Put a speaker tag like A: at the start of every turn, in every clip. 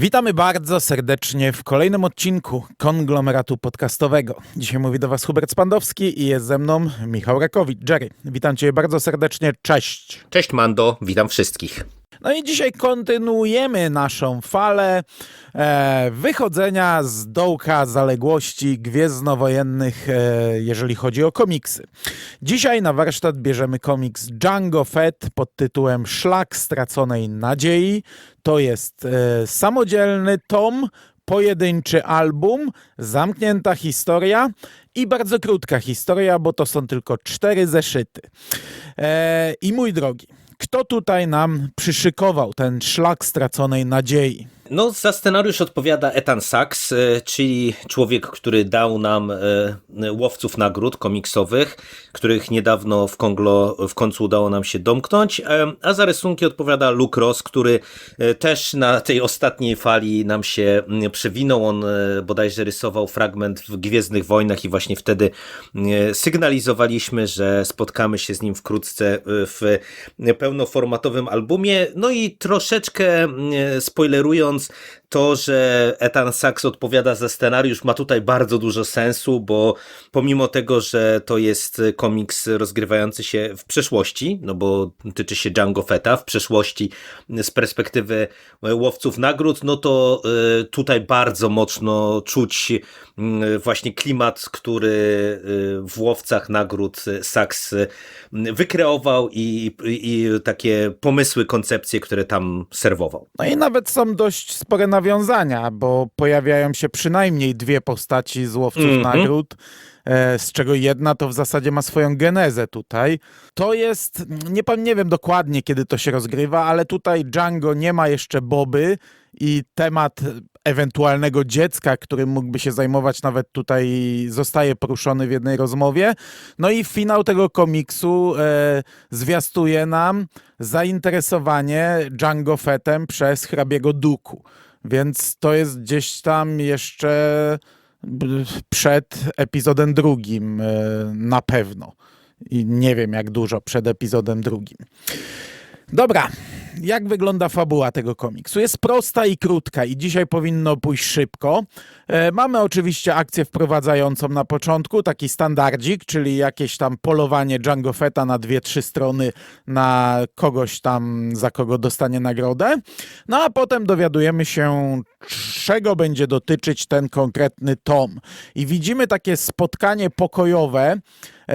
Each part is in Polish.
A: Witamy bardzo serdecznie w kolejnym odcinku konglomeratu podcastowego. Dzisiaj mówi do Was Hubert Spandowski i jest ze mną Michał Rakowicz. Jerry, witam Cię bardzo serdecznie, cześć.
B: Cześć Mando, witam wszystkich.
A: No i dzisiaj kontynuujemy naszą falę e, wychodzenia z dołka zaległości gwiezdnowojennych, e, jeżeli chodzi o komiksy. Dzisiaj na warsztat bierzemy komiks Django Fett pod tytułem Szlak straconej nadziei. To jest e, samodzielny tom, pojedynczy album, zamknięta historia i bardzo krótka historia, bo to są tylko cztery zeszyty. I mój drogi, kto tutaj nam przyszykował ten szlak straconej nadziei?
B: No, za scenariusz odpowiada Ethan Sachs, e, czyli człowiek, który dał nam e, łowców nagród komiksowych, których niedawno w Konglo w końcu udało nam się domknąć, e, a za rysunki odpowiada Luke Ross, który też na tej ostatniej fali nam się przewinął. On bodajże rysował fragment w Gwiezdnych Wojnach i właśnie wtedy sygnalizowaliśmy, że spotkamy się z nim wkrótce w pełnoformatowym albumie. No i troszeczkę spoilerując, Jones. To, że Ethan Sachs odpowiada za scenariusz ma tutaj bardzo dużo sensu, bo pomimo tego, że to jest komiks rozgrywający się w przeszłości, no bo tyczy się Django Fetta w przeszłości z perspektywy łowców nagród, no to y, tutaj bardzo mocno czuć y, właśnie klimat, który y, w łowcach nagród Sachs wykreował i, i takie pomysły, koncepcje, które tam serwował.
A: No i nawet są dość spore nawiązania, bo pojawiają się przynajmniej dwie postaci z łowców mm -hmm. nagród, e, z czego jedna to w zasadzie ma swoją genezę tutaj. To jest, nie, nie wiem dokładnie kiedy to się rozgrywa, ale tutaj Django nie ma jeszcze Boby i temat ewentualnego dziecka, którym mógłby się zajmować, nawet tutaj zostaje poruszony w jednej rozmowie. No i finał tego komiksu e, zwiastuje nam zainteresowanie Django Fettem przez hrabiego Duku. Więc to jest gdzieś tam jeszcze przed epizodem drugim e, na pewno. I nie wiem jak dużo przed epizodem drugim. Dobra, jak wygląda fabuła tego komiksu? Jest prosta i krótka i dzisiaj powinno pójść szybko. E, mamy oczywiście akcję wprowadzającą na początku, taki standardzik, czyli jakieś tam polowanie Django Fetta na dwie, trzy strony na kogoś tam, za kogo dostanie nagrodę. No a potem dowiadujemy się, czego będzie dotyczyć ten konkretny tom. I widzimy takie spotkanie pokojowe,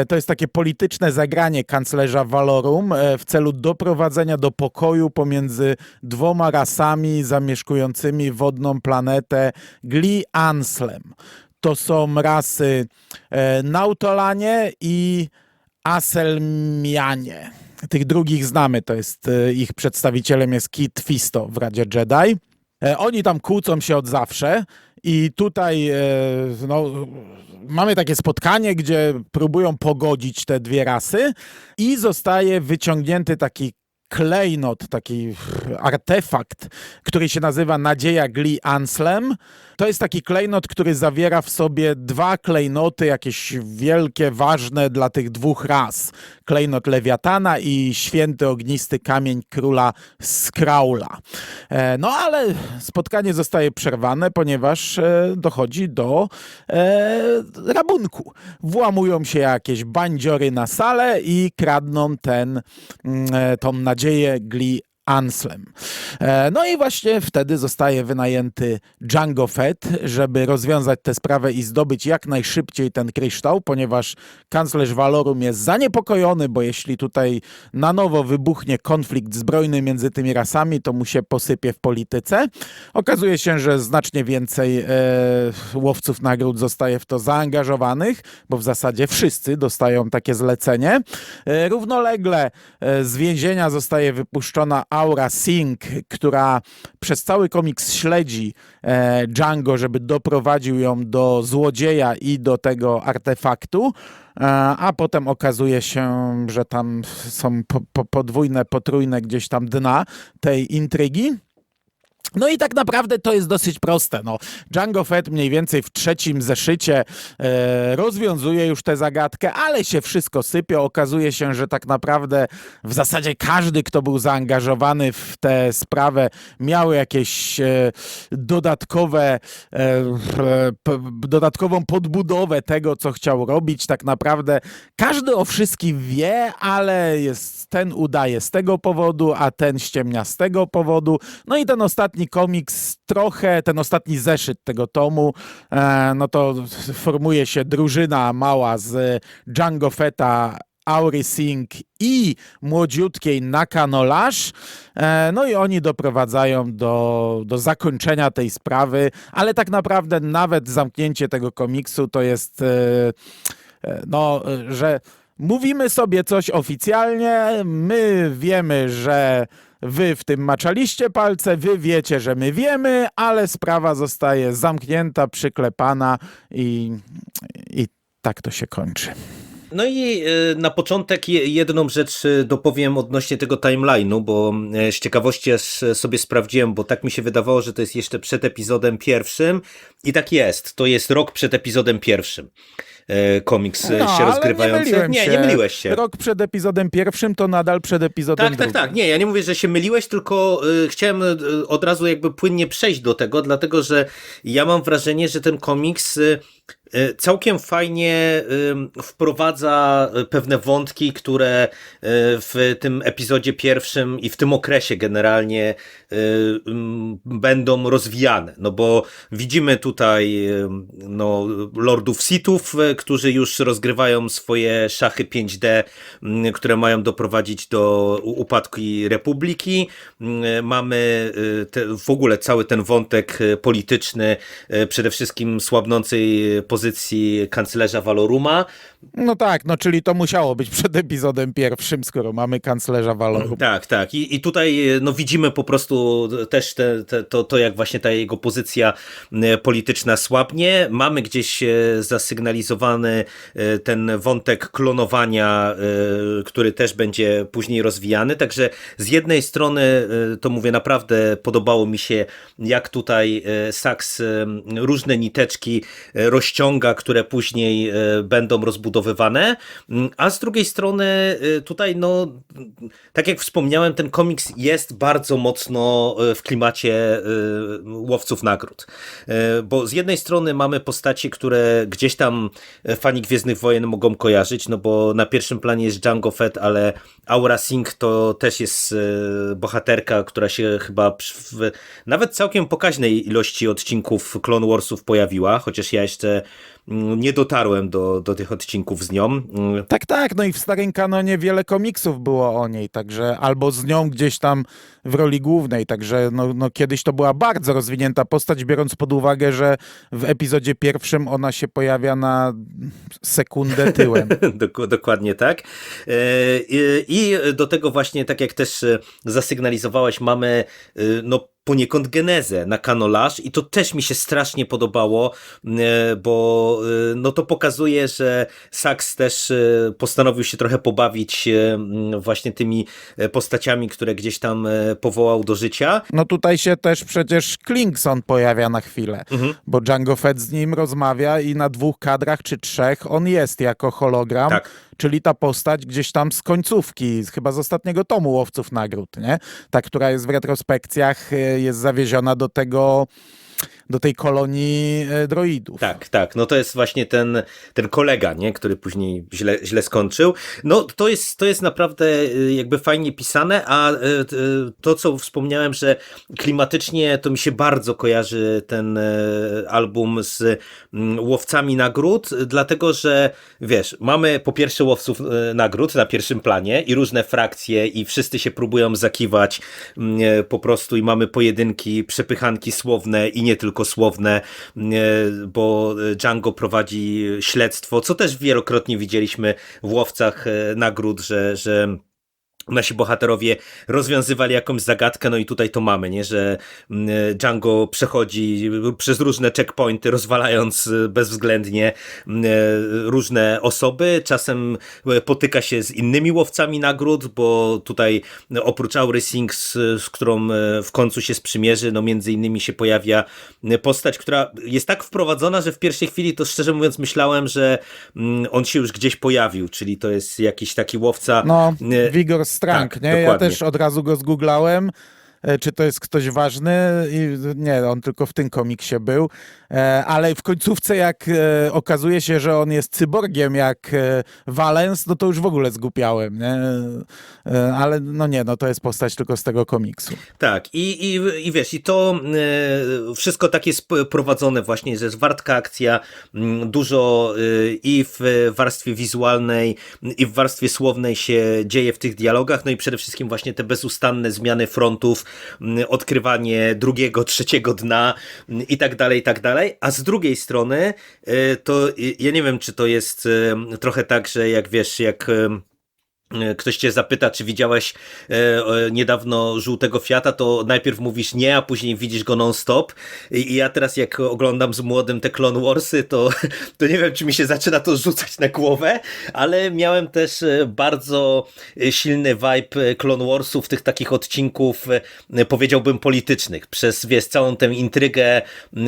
A: to jest takie polityczne zagranie kanclerza Valorum e, w celu doprowadzenia do pokoju pomiędzy dwoma rasami zamieszkującymi wodną planetę Gli Anslem. To są rasy e, Nautolanie i Aselmianie. Tych drugich znamy, to jest ich przedstawicielem jest Kit Fisto w Radzie Jedi. Oni tam kłócą się od zawsze i tutaj no, mamy takie spotkanie, gdzie próbują pogodzić te dwie rasy i zostaje wyciągnięty taki klejnot, taki artefakt, który się nazywa Nadzieja Gli Anslem. To jest taki klejnot, który zawiera w sobie dwa klejnoty, jakieś wielkie, ważne dla tych dwóch ras. Klejnot Lewiatana i święty ognisty kamień króla Skraula. E, no ale spotkanie zostaje przerwane, ponieważ e, dochodzi do e, rabunku. Włamują się jakieś bandziory na salę i kradną ten, mm, tą nadzieję Gli Anslem. E, no i właśnie wtedy zostaje wynajęty Django Fett, żeby rozwiązać tę sprawę i zdobyć jak najszybciej ten kryształ, ponieważ kanclerz Valorum jest zaniepokojony, bo jeśli tutaj na nowo wybuchnie konflikt zbrojny między tymi rasami, to mu się posypie w polityce. Okazuje się, że znacznie więcej e, łowców nagród zostaje w to zaangażowanych, bo w zasadzie wszyscy dostają takie zlecenie. E, równolegle e, z więzienia zostaje wypuszczona Aura Singh, która przez cały komiks śledzi e, Django, żeby doprowadził ją do złodzieja i do tego artefaktu, e, a potem okazuje się, że tam są po, po, podwójne, potrójne gdzieś tam dna tej intrygi. No i tak naprawdę to jest dosyć proste. No, Django Fett mniej więcej w trzecim zeszycie e, rozwiązuje już tę zagadkę, ale się wszystko sypie. Okazuje się, że tak naprawdę w zasadzie każdy, kto był zaangażowany w tę sprawę, miał jakieś e, dodatkowe, e, p, dodatkową podbudowę tego, co chciał robić. Tak naprawdę każdy o wszystkim wie, ale jest ten udaje z tego powodu, a ten ściemnia z tego powodu. No i ten ostatni komiks trochę, ten ostatni zeszyt tego tomu, e, no to formuje się drużyna mała z Django Fetta, Aury Singh i młodziutkiej Nakanolash. E, no i oni doprowadzają do, do zakończenia tej sprawy, ale tak naprawdę nawet zamknięcie tego komiksu to jest, e, no, że mówimy sobie coś oficjalnie, my wiemy, że wy w tym maczaliście palce, wy wiecie, że my wiemy, ale sprawa zostaje zamknięta, przyklepana i, i tak to się kończy.
B: No i e, na początek je- jedną rzecz e, dopowiem odnośnie tego timeline'u, bo e, z ciekawości aż sobie sprawdziłem, bo tak mi się wydawało, że to jest jeszcze przed epizodem pierwszym i tak jest, to jest rok przed epizodem pierwszym. E, Komiks e,
A: No,
B: się rozgrywający.
A: Nie,
B: nie,
A: się.
B: nie myliłeś się.
A: Rok przed epizodem pierwszym to nadal przed epizodem
B: Tak, tak,
A: drugim.
B: tak. Nie, ja nie mówię, że się myliłeś, tylko y, chciałem od razu jakby płynnie przejść do tego, dlatego że ja mam wrażenie, że ten komiks całkiem fajnie wprowadza y, pewne wątki, które y, w tym epizodzie pierwszym i w tym okresie generalnie będą rozwijane. No bo widzimy tutaj no, lordów Sithów, którzy już rozgrywają swoje szachy 5D, mm, które mają doprowadzić do upadku Republiki. Mm, Mamy te, w ogóle cały ten wątek polityczny, przede wszystkim słabnącej pozycji kanclerza Valoruma.
A: No tak, no czyli to musiało być przed epizodem pierwszym, skoro mamy kanclerza Valorum.
B: Tak, tak. I, i tutaj no, widzimy po prostu też te, te, to, to, jak właśnie ta jego pozycja e, polityczna słabnie. Mamy gdzieś e, zasygnalizowany e, ten wątek klonowania, e, który też będzie później rozwijany. Także z jednej strony, e, to mówię, naprawdę podobało mi się, jak tutaj e, Saks e, różne niteczki e, rozciąga, które później e, będą rozbudowywane. Mm, A z drugiej strony, e, tutaj, no, tak jak wspomniałem, ten komiks jest bardzo mocno e, w klimacie e, łowców nagród. Bo z jednej strony mamy postacie, które gdzieś tam fani Gwiezdnych Wojen mogą kojarzyć, no bo na pierwszym planie jest Django Fett, ale Aura Singh to też jest bohaterka, która się chyba w nawet całkiem pokaźnej ilości odcinków Clone Warsów pojawiła, chociaż ja jeszcze nie dotarłem do, do tych odcinków z nią. Mm,
A: Tak, tak, no i w starym kanonie wiele komiksów było o niej, także albo z nią gdzieś tam w roli głównej, także no, no kiedyś to była bardzo rozwinięta postać, biorąc pod uwagę, że w epizodzie pierwszym ona się pojawia na sekundę tyłem.
B: Dok- Dokładnie tak. E, I i do tego właśnie, tak jak też e, zasygnalizowałeś, mamy e, no poniekąd genezę na kanolaż i to też mi się strasznie podobało, e, bo e, no to pokazuje, że Saks też e, postanowił się trochę pobawić e, m, właśnie tymi postaciami, które gdzieś tam powołał do życia.
A: No tutaj się też przecież Klingson pojawia na chwilę,
B: Mhm.
A: bo Django Fett z nim rozmawia i na dwóch kadrach czy trzech on jest jako hologram,
B: Tak.
A: Czyli ta postać gdzieś tam z końcówki, chyba z ostatniego tomu Łowców Nagród, nie? Ta, która jest w retrospekcjach, e, jest zawieziona do tego, do tej kolonii e, droidów.
B: Tak, tak. No to jest właśnie ten, ten kolega, nie? który później źle, źle skończył. No to jest, to jest naprawdę y, jakby fajnie pisane, a y, to, co wspomniałem, że klimatycznie to mi się bardzo kojarzy ten album z mm, łowcami nagród, dlatego że wiesz, mamy po pierwsze łowców nagród na pierwszym planie i różne frakcje i wszyscy się próbują zakiwać mm, e, po prostu i mamy pojedynki, przepychanki słowne i nie tylko słowne, e, bo Django prowadzi śledztwo, co też wielokrotnie widzieliśmy w łowcach e, nagród, że, że nasi bohaterowie rozwiązywali jakąś zagadkę, no i tutaj to mamy, nie, że mm, Django przechodzi przez różne checkpointy, rozwalając e, bezwzględnie mm, e, różne osoby, czasem e, potyka się z innymi łowcami nagród, bo tutaj no, oprócz Aury Singh, z, którą e, w końcu się sprzymierzy, no między innymi się pojawia e, postać, która jest tak wprowadzona, że w pierwszej chwili to szczerze mówiąc myślałem, że mm, on się już gdzieś pojawił, czyli to jest jakiś taki łowca
A: No,
B: e,
A: Vigor Strang,
B: tak,
A: nie? Ja
B: dokładnie.
A: też od razu go zgooglałem, czy to jest ktoś ważny nie, on tylko w tym komiksie był, e, ale w końcówce jak e, okazuje się, że on jest cyborgiem jak e, Valens, no to już w ogóle zgupiałem, nie? E, ale no nie, no to jest postać tylko z tego komiksu.
B: Tak, i, i, i wiesz, i to e, wszystko tak jest prowadzone właśnie, że jest wartka akcja, m, dużo e, i w warstwie wizualnej, i w warstwie słownej się dzieje w tych dialogach, no i przede wszystkim właśnie te bezustanne zmiany frontów, odkrywanie drugiego, trzeciego dna m, i tak dalej, i tak dalej, a z drugiej strony e, to e, ja nie wiem, czy to jest e, trochę tak, że jak wiesz, jak... e, ktoś cię zapyta, czy widziałeś e, niedawno żółtego Fiata, to najpierw mówisz nie, a później widzisz go non-stop. I, ja teraz jak oglądam z młodym te Clone Warsy, to, to nie wiem, czy mi się zaczyna to rzucać na głowę, ale miałem też e, bardzo silny vibe Clone Warsów, tych takich odcinków, powiedziałbym politycznych, przez, wiesz, całą tę intrygę,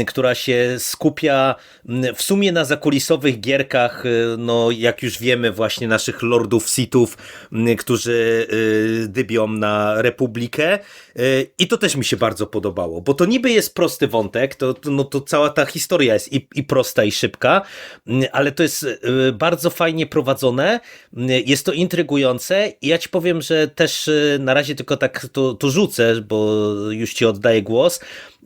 B: która się skupia w sumie na zakulisowych gierkach, no jak już wiemy, właśnie naszych lordów Sithów, którzy y, dybią na Republikę y, i to też mi się bardzo podobało, bo to niby jest prosty wątek, to, no, to cała ta historia jest i, i prosta i szybka, ale to jest y, bardzo fajnie prowadzone, jest to intrygujące i ja ci powiem, że też y, na razie tylko tak to, to rzucę, bo już ci oddaję głos,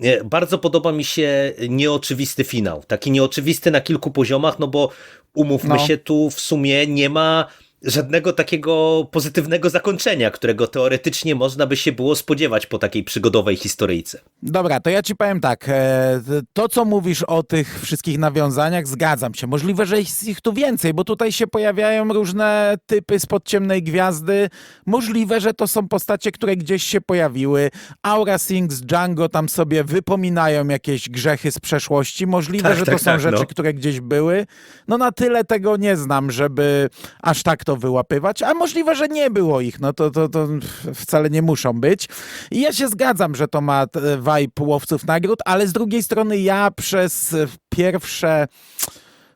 B: y, bardzo podoba mi się nieoczywisty finał, taki nieoczywisty na kilku poziomach, no bo umówmy
A: No.
B: się, tu w sumie nie ma żadnego takiego pozytywnego zakończenia, którego teoretycznie można by się było spodziewać po takiej przygodowej historyjce.
A: Dobra, to ja ci powiem tak. e, To, co mówisz o tych wszystkich nawiązaniach, zgadzam się. Możliwe, że jest ich tu więcej, bo tutaj się pojawiają różne typy spod ciemnej gwiazdy. Możliwe, że to są postacie, które gdzieś się pojawiły. Aura Singh z Django tam sobie wypominają jakieś grzechy z przeszłości. Możliwe,
B: Tak,
A: że to
B: tak,
A: są
B: tak,
A: rzeczy,
B: no.
A: które gdzieś były. No na tyle tego nie znam, żeby aż tak to wyłapywać, a możliwe, że nie było ich, no to, to, to wcale nie muszą być. I ja się zgadzam, że to ma vibe łowców nagród, ale z drugiej strony ja przez pierwsze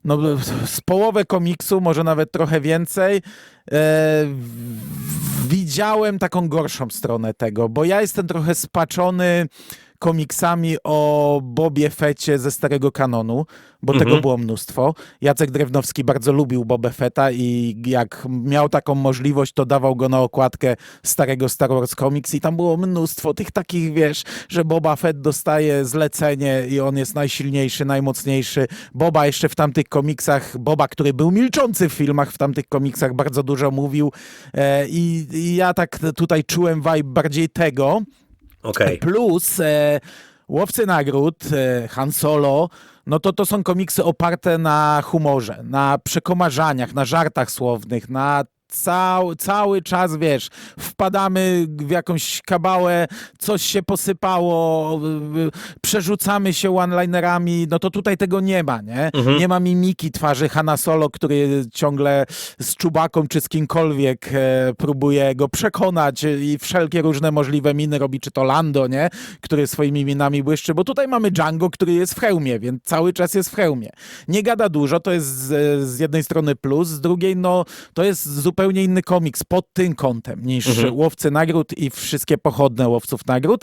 A: no, z połowę komiksu, może nawet trochę więcej, e, widziałem taką gorszą stronę tego, bo ja jestem trochę spaczony komiksami o Bobie Fecie ze starego kanonu, bo
B: Mhm.
A: tego było mnóstwo. Jacek Drewnowski bardzo lubił Bobę Fetta i jak miał taką możliwość, to dawał go na okładkę starego Star Wars Comics i tam było mnóstwo tych takich, wiesz, że Boba Fett dostaje zlecenie i on jest najsilniejszy, najmocniejszy. Boba jeszcze w tamtych komiksach, Boba, który był milczący w filmach, w tamtych komiksach bardzo dużo mówił e, i, i ja tak tutaj czułem vibe bardziej tego,
B: Okej.
A: Plus e, Łowcy Nagród, e, Han Solo, no to to są komiksy oparte na humorze, na przekomarzaniach, na żartach słownych, na Cał, cały czas, wiesz, wpadamy w jakąś kabałę, coś się posypało, przerzucamy się one-linerami, no to tutaj tego nie ma, nie? Nie ma mimiki twarzy Hanna Solo, który ciągle z Czubaką czy z kimkolwiek e, próbuje go przekonać i wszelkie różne możliwe miny robi, czy to Lando, nie? Który swoimi minami błyszczy, bo tutaj mamy Django, który jest w hełmie, więc cały czas jest w hełmie. Nie gada dużo, to jest z, z jednej strony plus, z drugiej no to jest zupełnie inny komiks pod tym kątem niż Łowcy Nagród i wszystkie pochodne Łowców Nagród.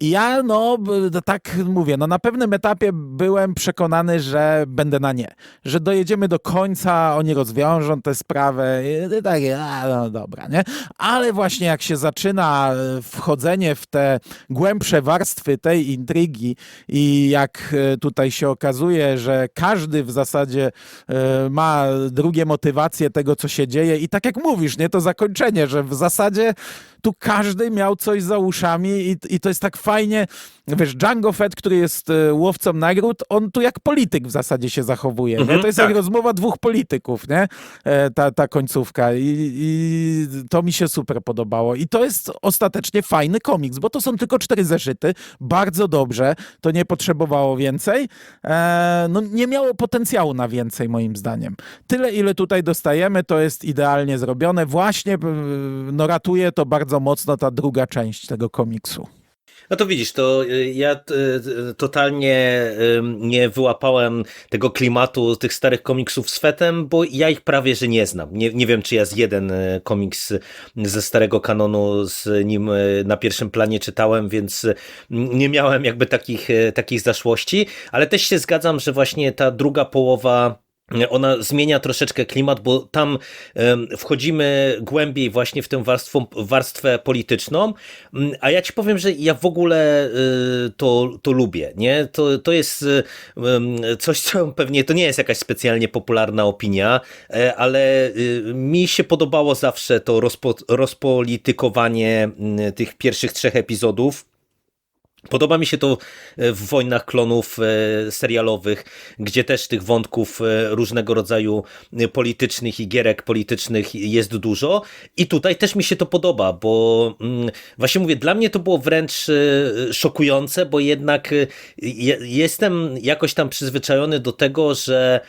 A: I ja no tak mówię, no na pewnym etapie byłem przekonany, że będę na nie, że dojedziemy do końca, oni rozwiążą tę sprawę i takie, a no dobra, nie? Ale właśnie jak się zaczyna e, wchodzenie w te głębsze warstwy tej intrygi i jak e, tutaj się okazuje, że każdy w zasadzie e, ma drugie motywacje tego, co się dzieje i tak jak jak mówisz, nie, to zakończenie, że w zasadzie tu każdy miał coś za uszami i, i to jest tak fajnie, wiesz, Django Fett, który jest e, łowcą nagród, on tu jak polityk w zasadzie się zachowuje?
B: Mhm,
A: To jest
B: tak.
A: jak rozmowa dwóch polityków, nie? E, Ta, ta końcówka I, i to mi się super podobało i to jest ostatecznie fajny komiks, bo to są tylko cztery zeszyty, bardzo dobrze, to nie potrzebowało więcej, e, no nie miało potencjału na więcej moim zdaniem. Tyle, ile tutaj dostajemy, to jest idealnie zrobione, właśnie no ratuje to bardzo mocno ta druga część tego komiksu.
B: No to widzisz, to y, ja y, totalnie y, nie wyłapałem tego klimatu tych starych komiksów z Fetem, bo ja ich prawie że nie znam. Nie, nie wiem, czy ja z jeden komiks ze starego kanonu z nim na pierwszym planie czytałem, więc nie miałem jakby takich, takich zaszłości, ale też się zgadzam, że właśnie ta druga połowa ona zmienia troszeczkę klimat, bo tam wchodzimy głębiej właśnie w tę warstwą, warstwę polityczną, Mm, a ja ci powiem, że ja w ogóle y, to, to lubię, nie? To, to jest y, coś, co pewnie to nie jest jakaś specjalnie popularna opinia, e, ale y, mi się podobało zawsze to rozpo, rozpolitykowanie mm, tych pierwszych trzech epizodów. Podoba mi się to e, w Wojnach Klonów e, serialowych, gdzie też tych wątków e, różnego rodzaju politycznych i gierek politycznych jest dużo. I tutaj też mi się to podoba, bo mm, właśnie mówię, dla mnie to było wręcz szokujące, bo jednak je- jestem jakoś tam przyzwyczajony do tego, że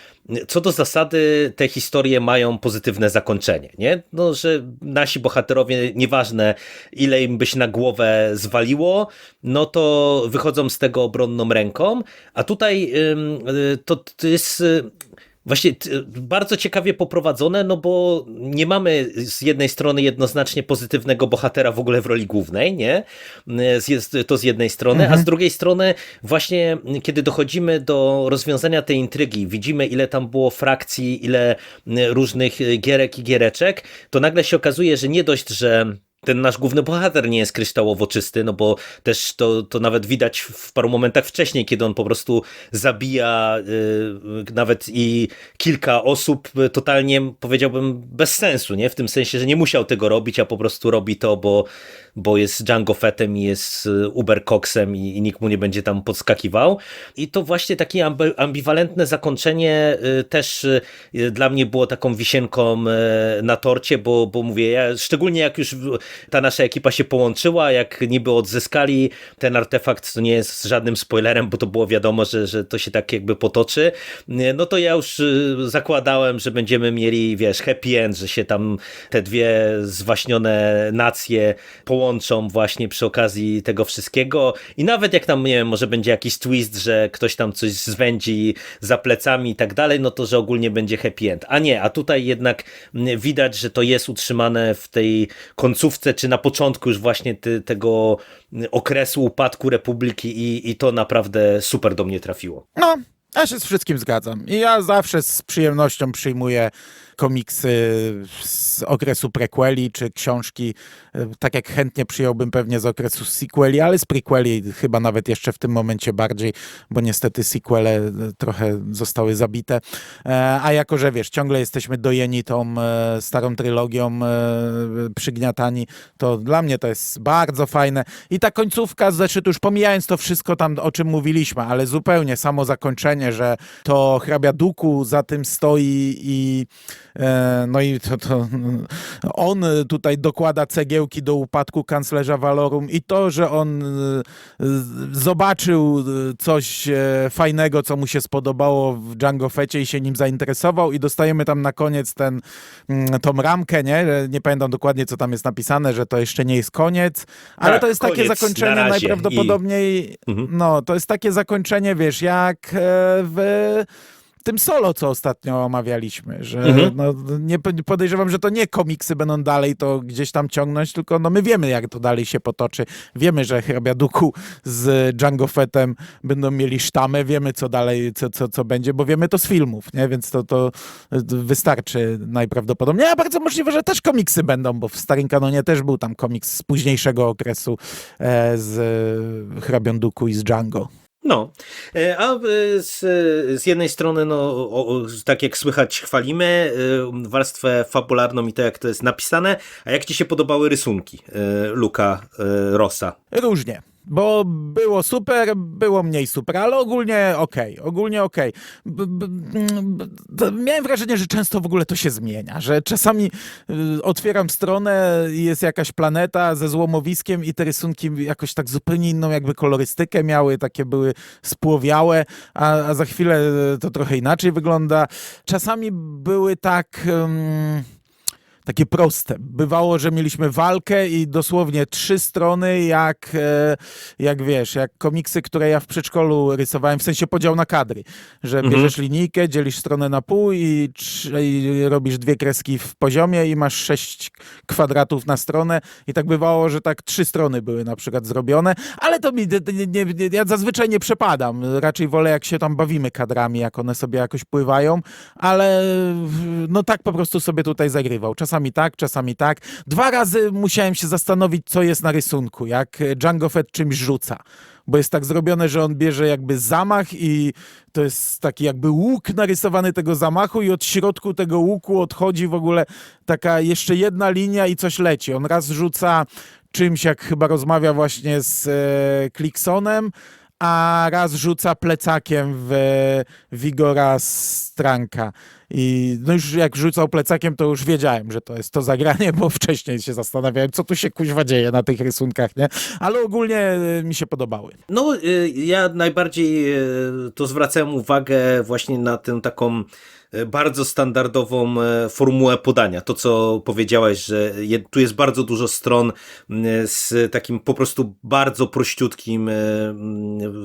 B: co do zasady te historie mają pozytywne zakończenie, nie? No, że nasi bohaterowie, nieważne ile im by się na głowę zwaliło, no to wychodzą z tego obronną ręką, a tutaj y, to, to jest y, właśnie bardzo ciekawie poprowadzone, no bo nie mamy z jednej strony jednoznacznie pozytywnego bohatera w ogóle w roli głównej, nie? Jest to z jednej strony, a z drugiej strony właśnie kiedy dochodzimy do rozwiązania tej intrygi, widzimy ile tam było frakcji, ile różnych y, gierek i giereczek, to nagle się okazuje, że nie dość, że ten nasz główny bohater nie jest kryształowo czysty, no bo też to, to nawet widać w paru momentach wcześniej, kiedy on po prostu zabija y, nawet i kilka osób y, totalnie, powiedziałbym, bez sensu, nie? W tym sensie, że nie musiał tego robić, a po prostu robi to, bo, bo jest Django Fettem i jest y, Uber Coxem i, i nikt mu nie będzie tam podskakiwał. I to właśnie takie ambi- ambiwalentne zakończenie y, też dla mnie było taką wisienką na torcie, bo, bo mówię, ja, szczególnie jak już ta nasza ekipa się połączyła, jak niby odzyskali ten artefakt, to nie jest żadnym spoilerem, bo to było wiadomo, że, że to się tak jakby potoczy, no to ja już y, zakładałem, że będziemy mieli, wiesz, happy end, że się tam te dwie zwaśnione nacje połączą właśnie przy okazji tego wszystkiego i nawet jak tam, nie wiem, może będzie jakiś twist, że ktoś tam coś zwędzi za plecami i tak dalej, no to, że ogólnie będzie happy end. A nie, a tutaj jednak mm, widać, że to jest utrzymane w tej końcówce, czy na początku już właśnie tego okresu upadku Republiki i, i to naprawdę super do mnie trafiło.
A: No, ja się z wszystkim zgadzam. I ja zawsze z przyjemnością przyjmuję komiksy z okresu prequeli, czy książki, e, tak jak chętnie przyjąłbym pewnie z okresu sequeli, ale z prequeli chyba nawet jeszcze w tym momencie bardziej, bo niestety sequele e, trochę zostały zabite. E, A jako, że wiesz, ciągle jesteśmy dojeni tą starą trylogią, przygniatani, to dla mnie to jest bardzo fajne. I ta końcówka z zeszytu, już pomijając to wszystko tam, o czym mówiliśmy, ale zupełnie samo zakończenie, że to hrabia Duku za tym stoi i no i to, to on tutaj dokłada cegiełki do upadku kanclerza Valorum i to, że on e, zobaczył e, coś e, fajnego, co mu się spodobało w Django Fecie i się nim zainteresował i dostajemy tam na koniec ten, mm, tą ramkę, nie? Nie pamiętam dokładnie, co tam jest napisane, że to jeszcze nie jest koniec, ale
B: Tak,
A: to jest takie
B: na
A: zakończenie
B: razie
A: najprawdopodobniej,
B: Mhm.
A: no to jest takie zakończenie, wiesz, jak e, w tym solo, co ostatnio omawialiśmy, że
B: Mhm.
A: no, nie podejrzewam, że to nie komiksy będą dalej to gdzieś tam ciągnąć, tylko no my wiemy, jak to dalej się potoczy. Wiemy, że hrabia Duku z Django Fettem będą mieli sztamę, wiemy, co dalej, co, co, co będzie, bo wiemy to z filmów, nie? Więc to, to wystarczy najprawdopodobniej. A bardzo możliwe, że też komiksy będą, bo w starym kanonie też był tam komiks z późniejszego okresu e, z hrabią Duku i z Django.
B: No, e, a e, z, z jednej strony, no, o, tak jak słychać, chwalimy e, warstwę fabularną i to, jak to jest napisane, a jak ci się podobały rysunki Luka Rossa?
A: Różnie. Bo było super, było mniej super, ale ogólnie okej, ogólnie okej. To Miałem wrażenie, że często w ogóle to się zmienia, że czasami y, otwieram stronę i jest jakaś planeta ze złomowiskiem i te rysunki jakoś tak zupełnie inną jakby kolorystykę miały, takie były spłowiałe, a, a za chwilę y, to trochę inaczej wygląda. Czasami były tak... takie proste. Bywało, że mieliśmy walkę i dosłownie trzy strony, jak, e, jak wiesz, jak komiksy, które ja w przedszkolu rysowałem, w sensie podział na kadry, że
B: Mhm.
A: bierzesz linijkę, dzielisz stronę na pół i, i robisz dwie kreski w poziomie i masz sześć kwadratów na stronę i tak bywało, że tak trzy strony były na przykład zrobione, ale to mi, nie, nie, ja zazwyczaj nie przepadam, raczej wolę jak się tam bawimy kadrami, jak one sobie jakoś pływają, ale no tak po prostu sobie tutaj zagrywał. Czasami tak, czasami tak. Dwa razy musiałem się zastanowić, co jest na rysunku, jak Django Fett czymś rzuca. Bo jest tak zrobione, że on bierze jakby zamach i to jest taki jakby łuk narysowany tego zamachu i od środku tego łuku odchodzi w ogóle taka jeszcze jedna linia i coś leci. On raz rzuca czymś, jak chyba rozmawia właśnie z e, Kliksonem, a raz rzuca plecakiem w Wigora Stranka. I no już jak rzucał plecakiem, to już wiedziałem, że to jest to zagranie, bo wcześniej się zastanawiałem, co tu się kuźwa dzieje na tych rysunkach, nie? Ale ogólnie e, mi się podobały.
B: No, y, ja najbardziej to zwracałem uwagę właśnie na tę taką bardzo standardową y, formułę podania. To, co powiedziałeś, że tu jest bardzo dużo stron z takim po prostu bardzo prościutkim,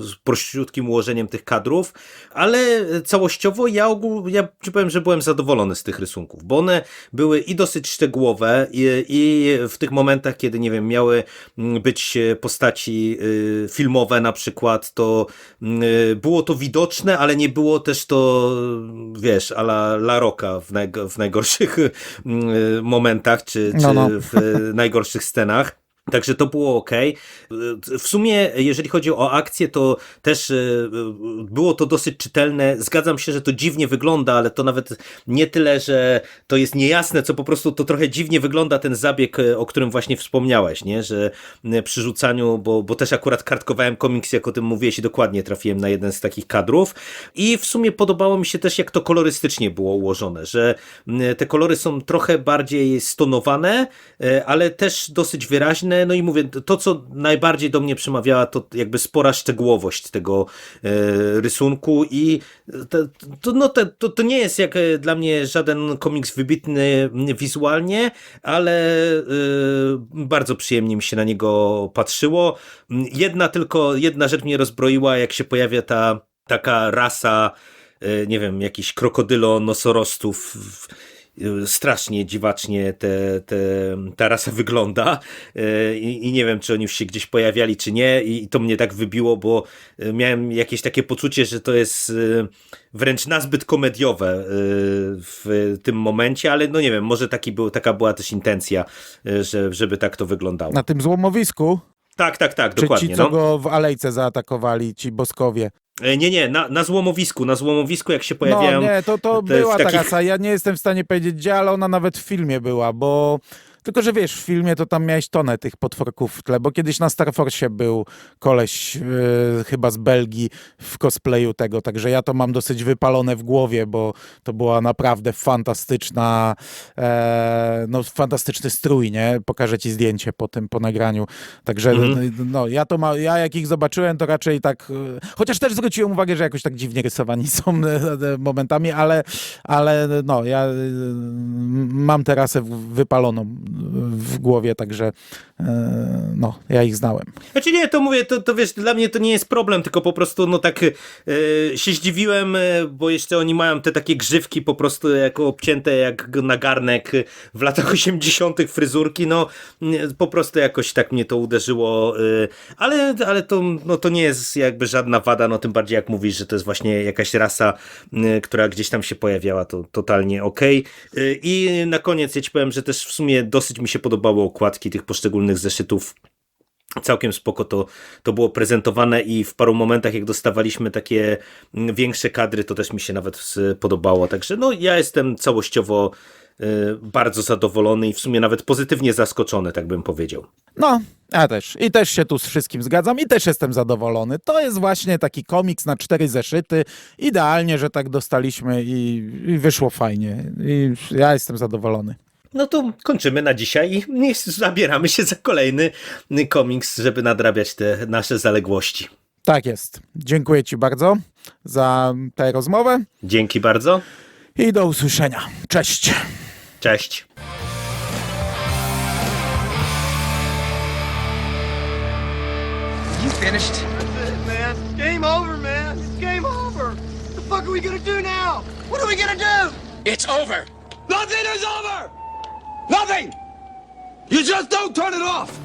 B: z prościutkim ułożeniem tych kadrów, ale całościowo ja, ogół, ja ci powiem, że byłem zadowolony z tych rysunków, bo one były i dosyć szczegółowe i, i w tych momentach, kiedy, nie wiem, miały być e, postaci y, filmowe na przykład, to y, było to widoczne, ale nie było też to, wiesz, ala La Rocka w, najgo, w najgorszych y, momentach, czy, czy
A: No, no.
B: w y, najgorszych scenach. Także to było ok. W sumie, jeżeli chodzi o akcję, to też y, było to dosyć czytelne. Zgadzam się, że to dziwnie wygląda, ale to nawet nie tyle, że to jest niejasne, co po prostu to trochę dziwnie wygląda ten zabieg, y, o którym właśnie wspomniałeś, nie? że przy rzucaniu, bo, bo też akurat kartkowałem komiks, jak o tym mówiłeś i dokładnie trafiłem na jeden z takich kadrów i w sumie podobało mi się też, jak to kolorystycznie było ułożone, że te kolory są trochę bardziej stonowane, y, ale też dosyć wyraźne, no i mówię, to co najbardziej do mnie przemawiała, to jakby spora szczegółowość tego e, rysunku i to, to, no to, to, to nie jest jak e, dla mnie żaden komiks wybitny wizualnie, ale e, bardzo przyjemnie mi się na niego patrzyło. Jedna tylko, jedna rzecz mnie rozbroiła, jak się pojawia ta taka rasa, e, nie wiem, jakichś krokodylo nosorostów w- strasznie dziwacznie te, te, ta rasa wygląda E, I, i nie wiem, czy oni już się gdzieś pojawiali, czy nie i, to mnie tak wybiło, bo e, miałem jakieś takie poczucie, że to jest e, wręcz nazbyt komediowe w tym momencie, ale no nie wiem, może taki był, taka była też intencja, że, żeby tak to wyglądało.
A: Na tym złomowisku,
B: Tak, tak, tak,
A: czy
B: dokładnie.
A: ci, co
B: no.
A: go w alejce zaatakowali, ci boskowie.
B: E, Nie, nie, na, na złomowisku, na złomowisku jak się pojawiają...
A: No nie, to, to była ta
B: takich-.
A: Ja nie jestem w stanie powiedzieć gdzie, ale ona nawet w filmie była, bo... Tylko, że wiesz, w filmie to tam miałeś tonę tych potworków w tle, bo kiedyś na Star Force był koleś yy, chyba z Belgii w cosplayu tego, także ja to mam dosyć wypalone w głowie, bo to była naprawdę fantastyczna, e, no fantastyczny strój, nie? Pokażę ci zdjęcie po tym, po nagraniu. Także
B: Mhm.
A: no, ja to ma, ja jak ich zobaczyłem, to raczej tak, e, chociaż też zwróciłem uwagę, że jakoś tak dziwnie rysowani są e, e, momentami, ale, ale no, ja mam tę rasę wypaloną w głowie, także e, no, ja ich znałem.
B: Znaczy nie, to mówię, to, to wiesz, dla mnie to nie jest problem, tylko po prostu no tak e, się zdziwiłem, e, bo jeszcze oni mają te takie grzywki po prostu jako obcięte jak na garnek w latach 80. fryzurki, no po prostu jakoś tak mnie to uderzyło, ale, ale to, no, to nie jest jakby żadna wada, no tym bardziej jak mówisz, że to jest właśnie jakaś rasa, która gdzieś tam się pojawiała, to totalnie okej. E, I na koniec ja ci powiem, że też w sumie dosyć mi się podobały okładki tych poszczególnych zeszytów Całkiem spoko to, to było prezentowane i w paru momentach, jak dostawaliśmy takie mm, większe kadry, to też mi się nawet podobało. Także no, ja jestem całościowo y, bardzo zadowolony i w sumie nawet pozytywnie zaskoczony, tak bym powiedział.
A: No, ja też. I też się tu z wszystkim zgadzam i też jestem zadowolony. To jest właśnie taki komiks na cztery zeszyty. Idealnie, że tak dostaliśmy i, i wyszło fajnie. I ja jestem zadowolony.
B: No to kończymy na dzisiaj i nie zabieramy się za kolejny komiks, żeby nadrabiać te nasze zaległości.
A: Tak jest. Dziękuję Ci bardzo za tę rozmowę
B: Dzięki bardzo.
A: i do usłyszenia. Cześć.
B: Cześć.
C: You finished?
D: That's it, man. Game over, man. It's game over. What the fuck are we gonna do now? What are we gonna do?
C: It's over.
E: Nothing is over! Nothing! You just don't turn it off!